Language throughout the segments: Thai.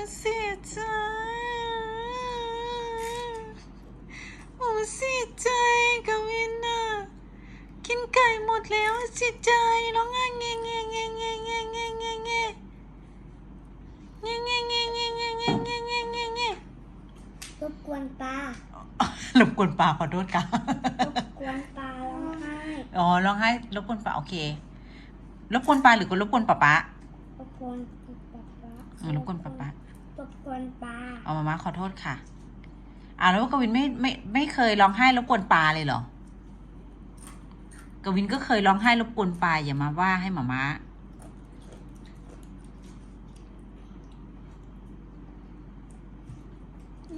มาเสียใจมามาเสียใจกวินน่ะกินไก่หมดแล้วเสียใจร้องไห้เงี้ยเงี้ยเงี้ยเงี้ยเงี้ยเงี้ยเงี้ยเงี้ยเงี้ยเงี้ยเงี้ยเงี้ยเงี้ยเงี้ยเงี้ยเงี้ยเงี้ยเงี้ยรบกวนปลารบกวนปลาขอโทษค่ะรบกวนปลาร้องไห้อ๋อร้องไห้รบกวนปลาโอเครบกวนปลาหรือก็รบกวนปลาปะรบกวนปลาปลาเออรบกวนปลา ปะรบกวนปลาเอามามาขอโทษค่ะ อ่าแล้วกวินไม่ไม่ไม่เคยร้องไห้รบกวนปลาเลยเหรอกวินก็เคยร้องไห้รบกวนปลาอย่ามาว่าให้หมามา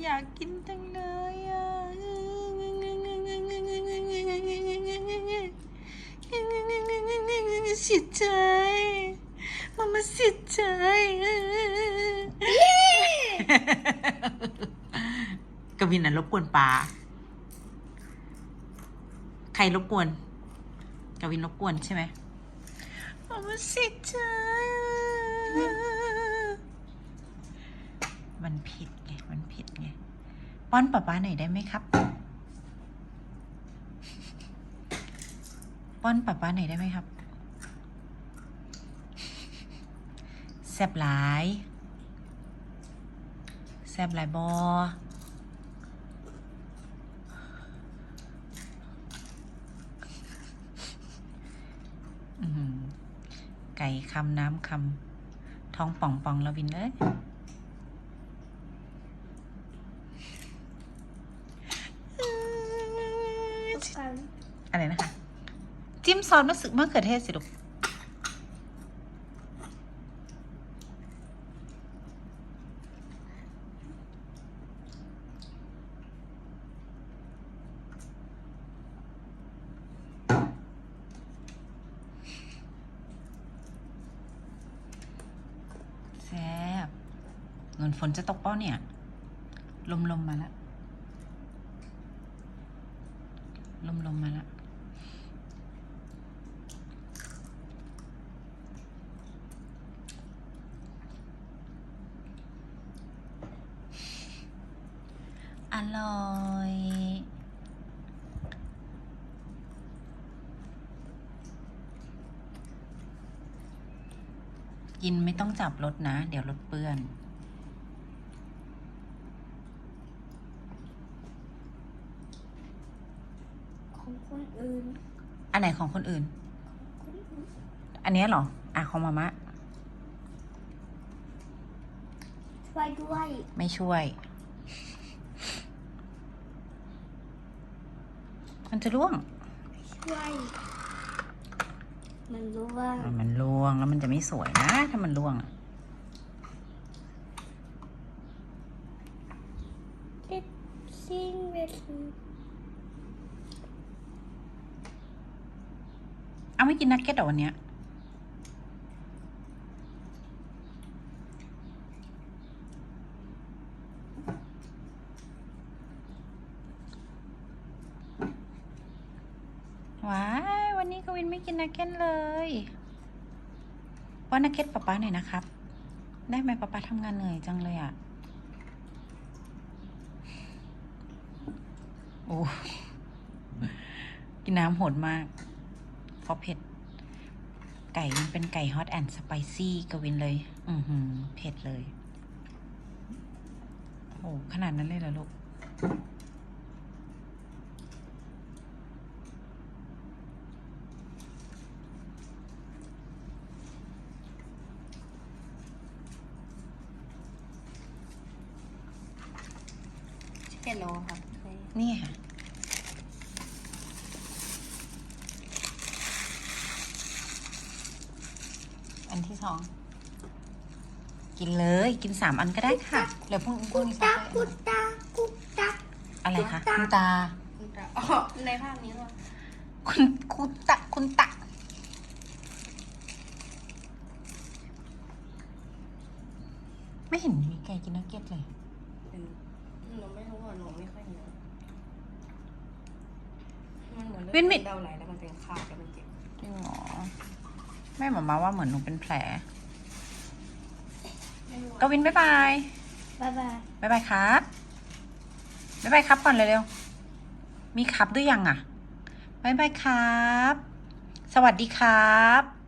อยากกินจังเลยอะเสียใจมามาเสียใจ กวินน่ะรบกวนปลาใครรบกวน กวินรบกวนใช่ไหมมามาเสียใจมันผิดไง มันผิดไง ป้อนป๊าป๊าหน่อยได้ไหมครับ ป้อนป๊าป๊าหน่อยได้ไหมครับแซบหลาย ซบหลายบออื้อหือไก่คำน้ำคำท้องป่องป่องๆแล้ววินเอ้ยรบกวนอะไรนะคะ จิ้มซอสมะสึกมะเขือเทศสิลูกแซ่บ เงินฝนจะตกเป้าเนี่ย ลมลมมาแล้วลมลมมาแล้วอร่อยกินไม่ต้องจับรถนะ เดี๋ยวรถเปื้อน ของ คนอื่น อันไหนของคนอื่นคนอื่น อันเนี้ยเหรอ อะของมามะ ช่วยด้วยไม่ช่วย มันจะร่วง ช่วย มันรู้ว่าอะมันร่วงแล้วมันจะไม่สวยนะ ถ้ามันร่วงอะเด็ดซิงเวส เอาไม่กินนักเก็ตเหรอวันเนี้ยว้ายวันนี้กวินไม่กินนักเก็ตเลยว่านักเก็ตป๊าป๊าหน่อยนะครับ ได้ไหมป๊าป๊าทำงานเหนื่อยจังเลยอะโอ้กินน้ำโหดมาก เพราะเผ็ด ไก่มันเป็นไก่ฮอตแอนด์สไปซี่กวินเลย อือหือเผ็ดเลย โอ้ขนาดนั้นเลยเหรอลูกชิคเก้นโลค่ะนี่ค่ะ อันที่สอง กินเลยกินสามอันก็ได้ค่ะเหลือพวกพวกนี้ตาใส่กุตากุตาอะไรคะตุ๊กตาคุณตาอ๋อในภาพนี้เหรอคุณคุณตะคุณตะไม่เห็นมีไก่กินนักเก็ตเลยหนูไม่รู้อะหนูไม่ค่อยเนื้อมันเหมือนวินมิเดาไหลแล้วมันเป็นขาดแล้วมันเจ็บจริงเหรอ แม่หมามาว่าเหมือนหนูเป็นแผล กวินบ๊ายบายบ๊ายบายบ๊ายบายครับบ๊ายบายครับก่อนเร็วๆมีครับด้วยยังอะบ๊ายบายครับ สวัสดีครับ